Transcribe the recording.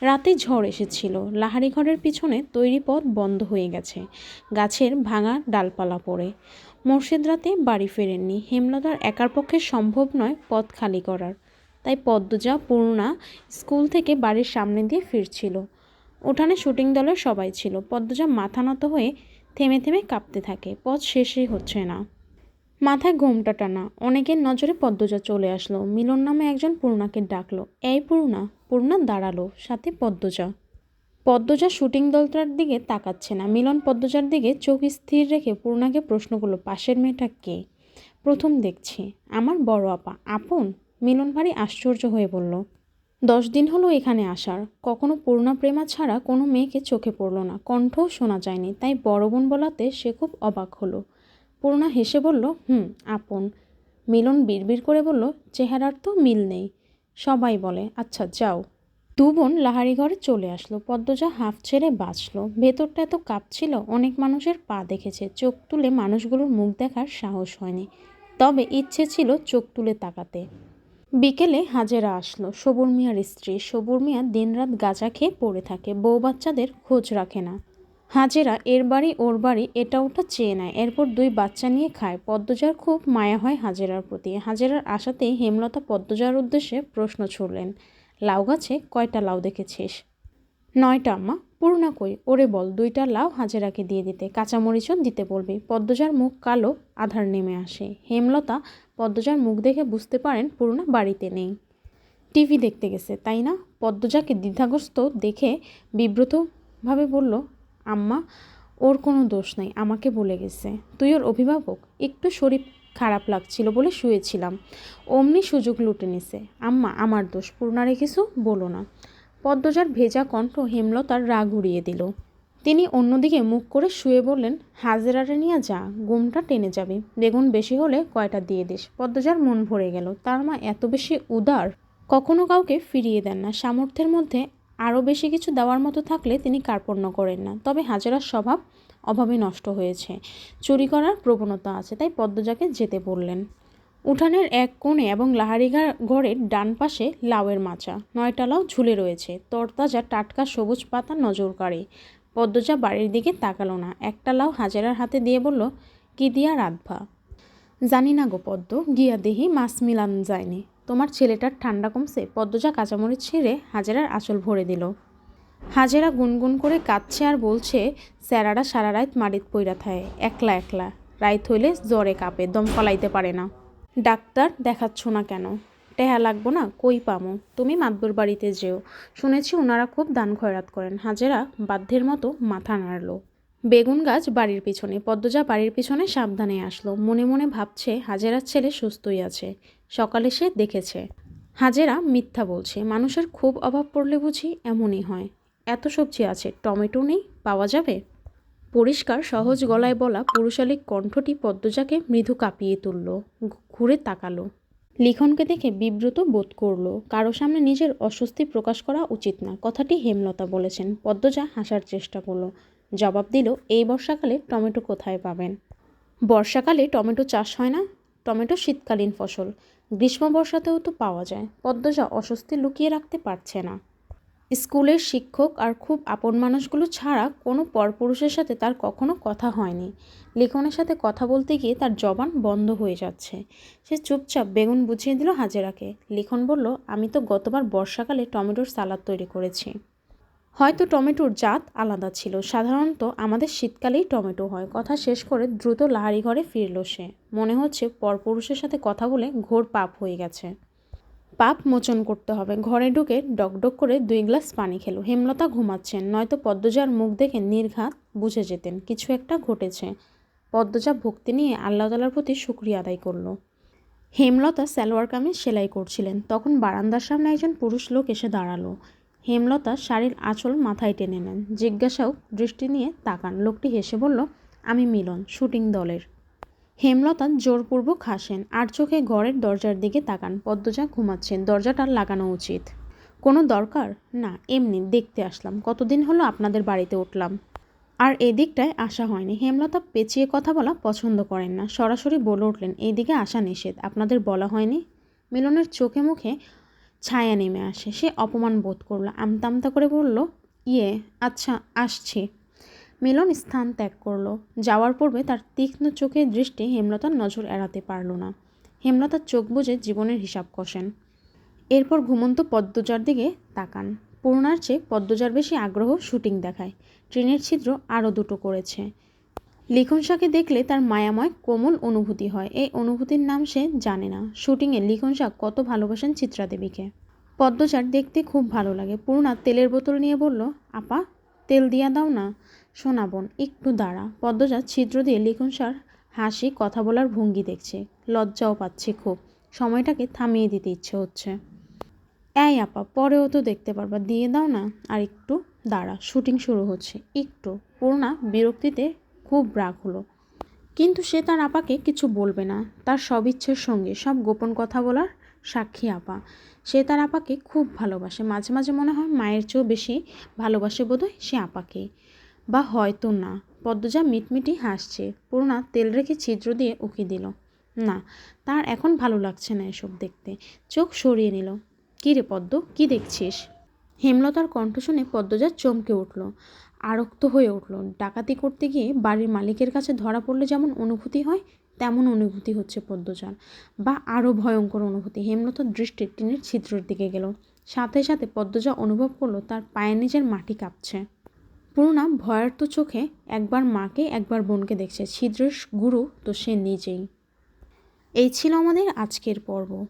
রাতে ঝড় এসেছিল। লাহারি ঘরের পিছনে তৈরি পথ বন্ধ হয়ে গেছে। গাছের ভাঙা ডালপালা পড়ে। মোর্শেদ রাতে বাড়ি ফেরেননি। হেমলতার একার পক্ষে সম্ভব নয় পথ খালি করার। তাই পদ্মজা, পূর্ণা স্কুল থেকে বাড়ির সামনে দিয়ে ফিরছিল। উঠানে শুটিং দলের সবাই ছিল। পদ্মজা মাথা নত হয়ে থেমে থেমে কাঁপতে থাকে। পথ শেষই হচ্ছে না। মাথায় ঘোমটা টানা। অনেকের নজরে পদ্মজা চলে আসলো। মিলন নামে একজন পূর্ণাকে ডাকলো। এই পূর্ণা পূর্ণা দাঁড়াল, সাথে পদ্মজা। পদ্মজা শুটিং দলটার দিকে তাকাচ্ছে না। মিলন পদ্মজার দিকে চোখ স্থির রেখে পূর্ণাকে প্রশ্ন করল, পাশের মেয়েটা কে? প্রথম দেখছি। আমার বড় আপা। আপন? মিলন ভারী আশ্চর্য হয়ে বলল, দশ দিন হলো এখানে আসার। কখনো পূর্ণা প্রেমা ছাড়া কোনো মেয়েকে চোখে পড়ল না। কণ্ঠও শোনা যায়নি। তাই বড় বোন বলাতে সে খুব অবাক হলো। পূর্ণা হেসে বলল, হুম, আপন। মিলন বিড়বিড় করে বলল, চেহারার তো মিল নেই। সবাই বলে আচ্ছা যাও। দু বোন লাহারি ঘরে চলে আসলো। পদ্মজা হাফ ছেড়ে বাঁচলো। ভেতরটা এত কাঁপছিল, অনেক মানুষের পা দেখেছে। চোখ তুলে মানুষগুলোর মুখ দেখার সাহস হয়নি। তবে ইচ্ছে ছিল চোখ তুলে তাকাতে। বিকেলে হাজেরা আসলো। সবুর মিয়ার স্ত্রী। সবুর মিয়া দিনরাত গাঁজা খেয়ে পড়ে থাকে। বউ বাচ্চাদের খোঁজ রাখে না। হাজেরা এর বাড়ি, ওর বাড়ি, এটা ওটা চেয়ে নেয়। এরপর দুই বাচ্চা নিয়ে খায়। পদ্মজার খুব মায়া হয় হাজেরার প্রতি। হাজেরার আশাতেই হেমলতা পদ্মজার উদ্দেশ্যে প্রশ্ন ছুড়লেন, লাউ গাছে কয়টা লাউ দেখেছিস? নয়টা, আম্মা। পূর্ণা কই? ওরে বল, দুইটা লাউ হাজেরাকে দিয়ে দিতে। কাঁচামরিচও দিতে বলবি। পদ্মজার মুখ কালো, আধার নেমে আসে। হেমলতা পদ্মজার মুখ দেখে বুঝতে পারেন পূর্ণা বাড়িতে নেই। টিভি দেখতে গেছে, তাই না? পদ্মজাকে দ্বিধাগ্রস্ত দেখে বিব্রতভাবে বলল আম্মা, ওর কোনো দোষ নাই, আমাকে বলে গেছে। তুই ওর অভিভাবক? একটু শরীর খারাপ লাগছিল বলে শুয়েছিলাম। অমনি সুযোগ লুটে নিছে। আম্মা, আমার দোষ পূর্ণারে কিছু বলো না। পদ্মজার ভেজা কণ্ঠ হেমলতার রাগ উড়িয়ে দিল। তিনি অন্যদিকে মুখ করে শুয়ে বললেন, হাজেরারে নিয়ে যা গুমটা টেনে যাবে। বেগুন বেশি হলে কয়টা দিয়ে দিস? পদ্মজার মন ভরে গেল। তার মা এত বেশি উদার, কখনো কাউকে ফিরিয়ে দেন না। সামর্থ্যের মধ্যে আরও বেশি কিছু দেওয়ার মতো থাকলে তিনি কার্পণ্য করেন না। তবে হাজারার স্বভাব অভাবে নষ্ট হয়েছে। চুরি করার প্রবণতা আছে, তাই পদ্মজাকে যেতে বললেন। উঠানের এক কোণে এবং লাহারিঘা ঘরের ডান পাশে লাউয়ের মাচা। নয়টা লাউ ঝুলে রয়েছে। তরতাজা টাটকা সবুজ পাতা নজর কাড়ে। পদ্মজা বাড়ির দিকে তাকালো না। একটা লাউ হাজারার হাতে দিয়ে বলল, কি দিয়া রাধভা? জানি না গো পদ্ম, গিয়া দেহি মাছ মিলান যায়নি। তোমার ছেলেটার ঠান্ডা কমছে, পদ্মজা কাঁচামরিচ ছিঁড়ে হাজেরার আঁচল ভরে দিল। হাজেরা গুনগুন করে কাঁদছে আর বলছে, স্যারারা সারা রাত মারিত পইরা থায়, একলা একলা। রাইত হইলে জ্বরে কাঁপে, দম ফলাইতে পারে না। ডাক্তার দেখাচ্ছ না কেন? টেহা লাগবো না, কই পামো? তুমি মাতবর বাড়িতে যেও। শুনেছি ওনারা খুব দান খয়রাত করেন। হাজেরা বাধ্যের মতো মাথা নাড়ল। বেগুন গাছ বাড়ির পিছনে, পদ্মজা বাড়ির পিছনে সাবধানে আসলো। মনে মনে ভাবছে, হাজেরার ছেলে সুস্থই আছে। সকালে সে দেখেছে। হাজেরা মিথ্যা বলছে। মানুষের খুব অভাব পড়লে বুঝি এমনই হয়। এত সবজি আছে, টমেটো নেই, পাওয়া যাবে? পরিষ্কার সহজ গলায় বলা পুরুষালিক কণ্ঠটি পদ্মজাকে মৃদু কাঁপিয়ে তুলল ঘুরে তাকালো। লিখনকে দেখে বিব্রত বোধ করল, কারও সামনে নিজের অস্বস্তি প্রকাশ করা উচিত না। কথাটি হেমলতা বলেছেন। পদ্মজা হাসার চেষ্টা করল। জবাব দিল, এই বর্ষাকালে টমেটো কোথায় পাবেন? বর্ষাকালে টমেটো চাষ হয় না? টমেটো শীতকালীন ফসল। গ্রীষ্ম বর্ষাতেও তো পাওয়া যায়। পদ্মজা অস্বস্তি লুকিয়ে রাখতে পারছে না। স্কুলের শিক্ষক আর খুব আপন মানুষগুলো ছাড়া কোনো পরপুরুষের সাথে তার কখনো কথা হয়নি। লিখনের সাথে কথা বলতে গিয়ে তার জবান বন্ধ হয়ে যাচ্ছে। সে চুপচাপ বেগুন বুঝিয়ে দিল হাজেরাকে। লিখন বলল, আমি তো গতবার বর্ষাকালে টমেটোর সালাদ তৈরি করেছি। হয়তো টমেটোর জাত আলাদা ছিল। সাধারণত আমাদের শীতকালেই টমেটো হয়। কথা শেষ করে দ্রুত লাহারি ঘরে ফিরল সে। মনে হচ্ছে পরপুরুষের সাথে কথা বলে ঘোর পাপ হয়ে গেছে। পাপ মোচন করতে হবে। ঘরে ঢুকে ডকডক করে দুই গ্লাস পানি খেলো। হেমলতা ঘুমাচ্ছেন, নয়তো পদ্মজার মুখ দেখে নির্ঘাত বুঝে যেতেন, কিছু একটা ঘটেছে। পদ্মজা ভক্তি নিয়ে আল্লাহ তালার প্রতি শুক্রিয়া আদায় করল। হেমলতা সালোয়ার কামিজ সেলাই করছিলেন। তখন বারান্দার সামনে একজন পুরুষ লোক এসে দাঁড়াল। হেমলতা শাড়ির আঁচল মাথায় টেনে নেন। জিজ্ঞাসাও দৃষ্টি নিয়ে তাকান। লোকটি হেসে বলল, আমি মিলন, শুটিং দলের। হেমলতা জোরপূর্বক হাসেন আর চোখে ঘরের দরজার দিকে তাকান। পদ্মজা ঘুমাচ্ছেন, দরজাটা লাগানো উচিত। কোনো দরকার? না, এমনি, দেখতে আসলাম। কতদিন হলো আপনাদের বাড়িতে উঠলাম? আর এদিকটায় আসা হয়নি। হেমলতা পেঁচিয়ে কথা বলা পছন্দ করেন না। সরাসরি বলে উঠলেন এইদিকে আসা নিষেধ। আপনাদের বলা হয়নি? মিলনের চোখে মুখে ছায়া নেমে আসে। সে অপমান বোধ করল আমতা আমতা করে বলল ইয়ে আচ্ছা আসছি। মিলন স্থান ত্যাগ করল। যাওয়ার পূর্বে তার তীক্ষ্ণ চোখের দৃষ্টি হেমলতার নজর এড়াতে পারল না। হেমলতার চোখ বুঝে জীবনের হিসাব কষেন। এরপর ঘুমন্ত পদ্মজার দিকে তাকান। পূর্ণার চেয়ে পদ্মজার বেশি আগ্রহ শুটিং দেখায়। ট্রেনের ছিদ্র আরও দুটো করেছে। লিখনসাকে দেখলে তার মায়াময়, কোমল অনুভূতি হয়। এই অনুভূতির নাম সে জানে না। শুটিংয়ে লিখনসা কত ভালোবাসেন চিত্রাদেবীকে পদ্মচার দেখতে খুব ভালো লাগে। পূর্ণা তেলের বোতল নিয়ে বলল, আপা, তেল দিয়া দাও না শোনা বোন, একটু দাঁড়া। পদ্মজা ছিদ্র দিয়ে লিখন লিখনসার হাসি, কথা বলার ভঙ্গি দেখছে। লজ্জাও পাচ্ছে খুব। সময়টাকে থামিয়ে দিতে ইচ্ছে হচ্ছে। এই আপা, পরেও তো দেখতে পারবা। দিয়ে দাও না, আর একটু দাঁড়া। শুটিং শুরু হচ্ছে। একটু। পূর্ণা বিরক্তিতে খুব রাগ হলো। কিন্তু সে তার আপাকে কিছু বলবে না। তার সব ইচ্ছের সঙ্গে সব গোপন কথা বলার সাক্ষী আপা। সে তার আপাকে খুব ভালোবাসে। মাঝে মাঝে মনে হয় মায়ের চেয়েও বেশি ভালোবাসে বোধহয় সে আপাকে। বা হয়তো না। পদ্মজা মিটমিটি হাসছে। পুরোনা তেল রেখে ছিদ্র দিয়ে উকি দিল। না, তার এখন ভালো লাগছে না এসব দেখতে। চোখ সরিয়ে নিল। কী রে পদ্ম? কী দেখছিস? হেমলতার কণ্ঠ শুনে পদ্মজা চমকে উঠল। আরক্ত হয়ে উঠল। ডাকাতি করতে গিয়ে বাড়ির মালিকের কাছে ধরা পড়লে যেমন অনুভূতি হয়, তেমন অনুভূতি হচ্ছে পদ্মজার বা আরও ভয়ঙ্কর অনুভূতি। হেমলতার দৃষ্টি টিনের ছিদ্রের দিকে গেল। সাথে সাথে পদ্মজা অনুভব করল, তার পায়ে নিজের মাটি কাঁপছে। পূর্ণা ভয়ার্ত চোখে একবার মাকে, একবার বোনকে দেখছে। ছিদ্রের গুরু তো সে নিজেই। এই ছিল আমাদের আজকের পর্ব।